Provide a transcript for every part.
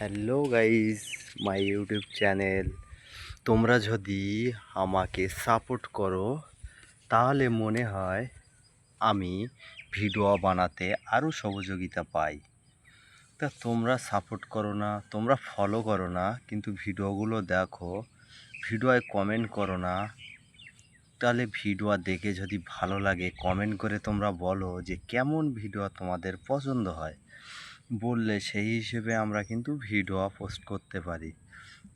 Hello guys, my YouTube channel. তোমরা যদি আমাকে সাপোর্ট করো, তাহলে মনে হয় আমি ভিডিও বানাতে আরও সহযোগিতা পাই। তা তোমরা সাপোর্ট করো না, তোমরা ফলো করো না, কিন্তু ভিডিওগুলো দেখো, ভিডিওয় কমেন্ট করো না। তাহলে ভিডিও দেখে যদি ভালো লাগে কমেন্ট করে তোমরা বলো যে কেমন ভিডিও তোমাদের পছন্দ হয়। বললে সেই হিসেবে আমরা কিন্তু ভিডিও পোস্ট করতে পারি।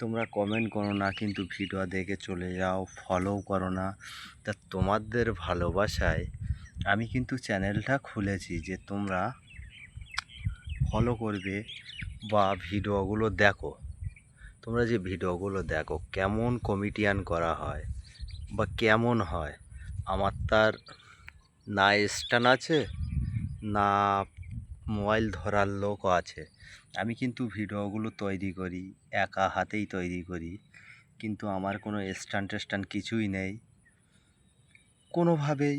তোমরা কমেন্ট করো না, কিন্তু ভিডিও দেখে চলে যাও ফলো করো না। তা তোমাদের ভালোবাসায় আমি কিন্তু চ্যানেলটা খুলেছি যে তোমরা ফলো করবে বা ভিডিওগুলো দেখো। তোমরা যে ভিডিওগুলো দেখো, কেমন কমিটিয়ান করা হয় বা কেমন হয়, আমার তার না স্ট্যান্ড আছে, না মোবাইল ধরার লোকও আছে। আমি কিন্তু ভিডিওগুলো তৈরি করি, একা হাতেই তৈরি করি, কিন্তু আমার কোনো স্ট্যান্ড টেস্ট্যান্ড কিছুই নেই। কোনোভাবেই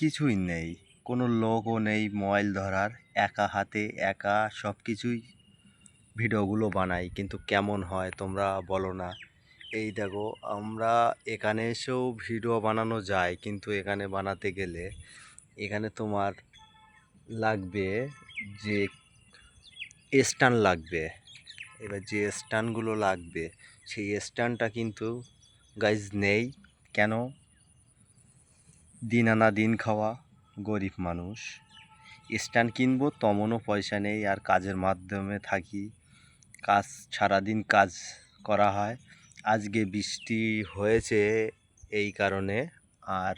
কিছুই নেই, কোনো লোকও নেই মোবাইল ধরার, একা হাতে একা সব কিছুই ভিডিওগুলো বানাই, কিন্তু কেমন হয় তোমরা বলো না। এই দেখো, আমরা এখানে এসেও ভিডিও বানানো যায়, কিন্তু এখানে বানাতে গেলে এখানে তোমার লাগবে যে স্ট্যান্ড লাগবে, এবার যে স্ট্যান্ডগুলো লাগবে, সেই স্ট্যান্ডটা কিন্তু গাইজ নেই। কেন? দিন আনা দিন খাওয়া গরিব মানুষ। স্ট্যান্ড কিনবো, তমনও পয়সা নেই, আর কাজের মাধ্যমে থাকি। কাজ, সারাদিন কাজ করা হয়। আজকে বৃষ্টি হয়েছে এই কারণে, আর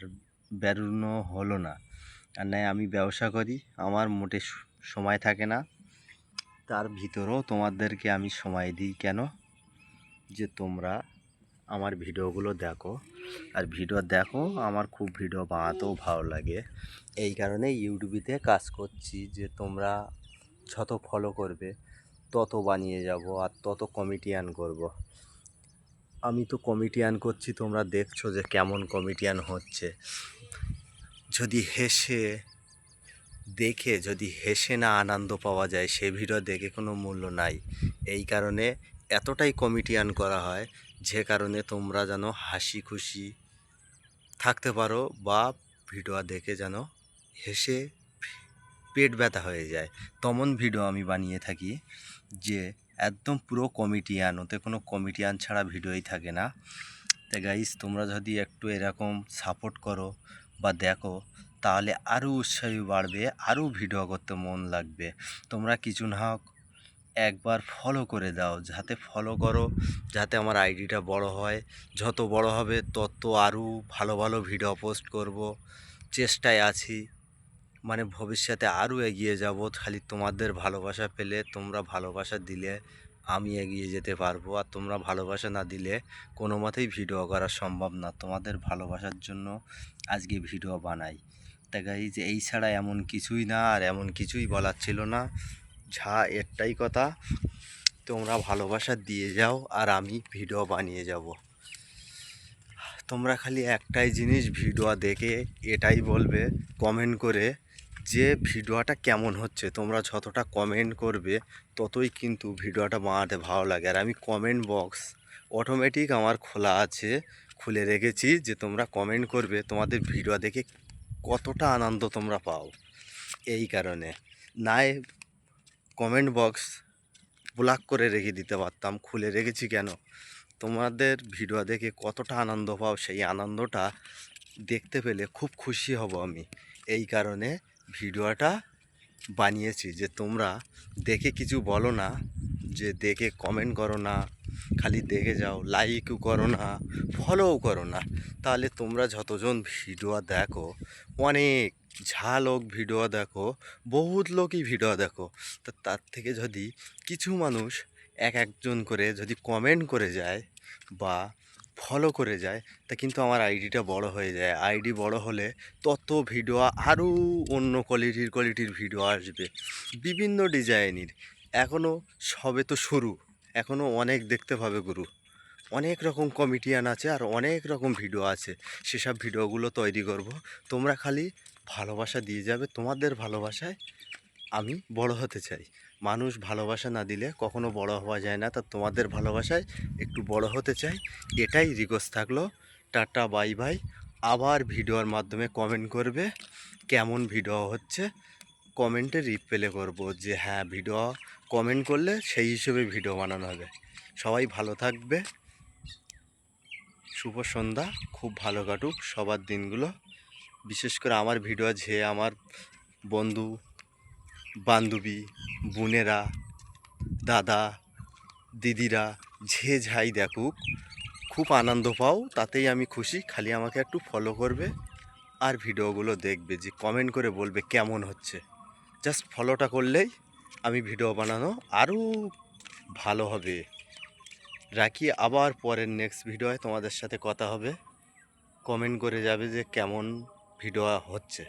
বেরোনো হলো না। আর নাই, আমি ব্যবসা করি, আমার মোটে সময় থাকে না, তার ভিতরেও তোমাদেরকে আমি সময় দিই কেন? যে তোমরা আমার ভিডিওগুলো দেখো। আর ভিডিও দেখো, আমার খুব ভিডিও বানাতেও ভালো লাগে। এই কারণে ইউটিউবিতে কাজ করছি যে তোমরা যত ফলো করবে, তত বানিয়ে যাব আর তত কমিটিয়ান করব। আমি তো কমিটিয়ান করছি, তোমরা দেখছ যে কেমন কমিটিয়ান হচ্ছে। যদি হেসে দেখে যদি হেসে না আনন্দ পাওয়া যায়, সে ভিডিও দেখে কোনো মূল্য নাই। এই কারণে এতটাই কমিটিয়ান করা হয়, যে কারণে তোমরা যেন হাসি খুশি থাকতে পারো বা ভিডিও দেখে যেন হেসে পেট ব্যথা হয়ে যায়। তমন ভিডিও আমি বানিয়ে থাকি, যে একদম পুরো কমিটিয়ান ওতে কোনো কমিটিয়ান ছাড়া ভিডিওই থাকে না। তা গাইস তোমরা যদি একটু এরকম সাপোর্ট করো বা দেখো তাহলে আরও উৎসাহী বাড়বে আরও ভিডিও করতে মন লাগবে। তোমরা কিছু না হোক একবার ফলো করে দাও, যাতে ফলো করো, যাতে আমার আইডিটা বড় হয়। যত বড় হবে তত আরও ভালো ভালো ভিডিও পোস্ট করব। চেষ্টায় আছি মানে ভবিষ্যতে আরও এগিয়ে যাব। খালি তোমাদের ভালোবাসা পেলে তোমরা ভালোবাসা দিলে আমি এগিয়ে যেতে পারব। আর তোমরা ভালোবাসা না দিলে কোনো মতেই ভিডিও করা সম্ভব না। তোমাদের ভালোবাসার জন্য আজকে ভিডিও বানাই। তা গাইজ এই ছাড়া এমন কিছুই না আর এমন কিছুই বলার ছিল না। যা একটাই কথা। তোমরা ভালোবাসা দিয়ে যাও আর আমি ভিডিও বানিয়ে যাব। তোমরা খালি একটাই জিনিস ভিডিও দেখে এটাই বলবে কমেন্ট করে যে ভিডিওটা কেমন হচ্ছে। তোমরা যতটা কমেন্ট করবে, ততই কিন্তু ভিডিওটা বানাতে ভালো লাগে। আর আমি কমেন্ট বক্স অটোমেটিক আমার খোলা আছে। খুলে রেখেছি যে তোমরা কমেন্ট করবে, তোমাদের ভিডিও দেখে কতটা আনন্দ তোমরা পাও এই কারণে। নাই কমেন্ট বক্স ব্লক করে রেখে দিতে পারতাম, খুলে রেখেছি কেন? তোমাদের ভিডিও দেখে কতটা আনন্দ পাও, সেই আনন্দটা দেখতে পেলে খুব খুশি হব আমি। এই কারণে ভিডিওটা বানিয়েছি যে তোমরা দেখে কিছু বলো না, যে দেখে কমেন্ট করো না খালি দেখে যাও লাইকও করো না ফলোও করো না। তাহলে তোমরা যতজন ভিডিও দেখো, অনেক যা লোক ভিডিও দেখো, বহুত লোকই ভিডিও দেখো, তা তার থেকে যদি কিছু মানুষ এক একজন করে যদি কমেন্ট করে যায় বা ফলো করে যায়, তা কিন্তু আমার আইডিটা বড় হয়ে যায়। আইডি বড় হলে তত ভিডিও আরও অন্য কোয়ালিটির কোয়ালিটির ভিডিও আসবে। বিভিন্ন ডিজাইনের এখনও সবে তো শুরু। এখনও অনেক দেখতে পাবে গুরু। অনেক রকম কমিটিয়ান আছে আর অনেক রকম ভিডিও আছে। সেসব ভিডিওগুলো তৈরি করব। তোমরা খালি ভালোবাসা দিয়ে যাবে। তোমাদের ভালোবাসায় আমি বড় হতে চাই। মানুষ ভালোবাসা না দিলে কখনো বড় হওয়া যায় না। তা তোমাদের ভালোবাসায় একটু বড় হতে চাই। এটাই রিকোয়েস্ট থাকল। টাটা বাই বাই আবার ভিডিওর মাধ্যমে কমেন্ট করবে। কেমন ভিডিও হচ্ছে? কমেন্টে রিপ্লে করব যে হ্যাঁ ভিডিও কমেন্ট করলে সেই হিসেবে ভিডিও বানানো হবে। সবাই ভালো থাকবে। শুভ সন্ধ্যা। খুব ভালো কাটুক সবার দিনগুলো। বিশেষ করে আমার ভিডিও যে আমার বন্ধু, বান্ধবী, বোনেরা, দাদা, দিদিরা, যে যাই দেখুক, খুব আনন্দ পাও, তাতেই আমি খুশি। খালি আমাকে একটু ফলো করবে আর ভিডিওগুলো দেখবে যে কমেন্ট করে বলবে কেমন হচ্ছে। জাস্ট ফলোটা করলেই আমি ভিডিও বানানো আরও ভালো হবে। রাখি, আবার পরের নেক্সট ভিডিওয় তোমাদের সাথে কথা হবে। কমেন্ট করে যাবে যে কেমন ভিডিও হচ্ছে।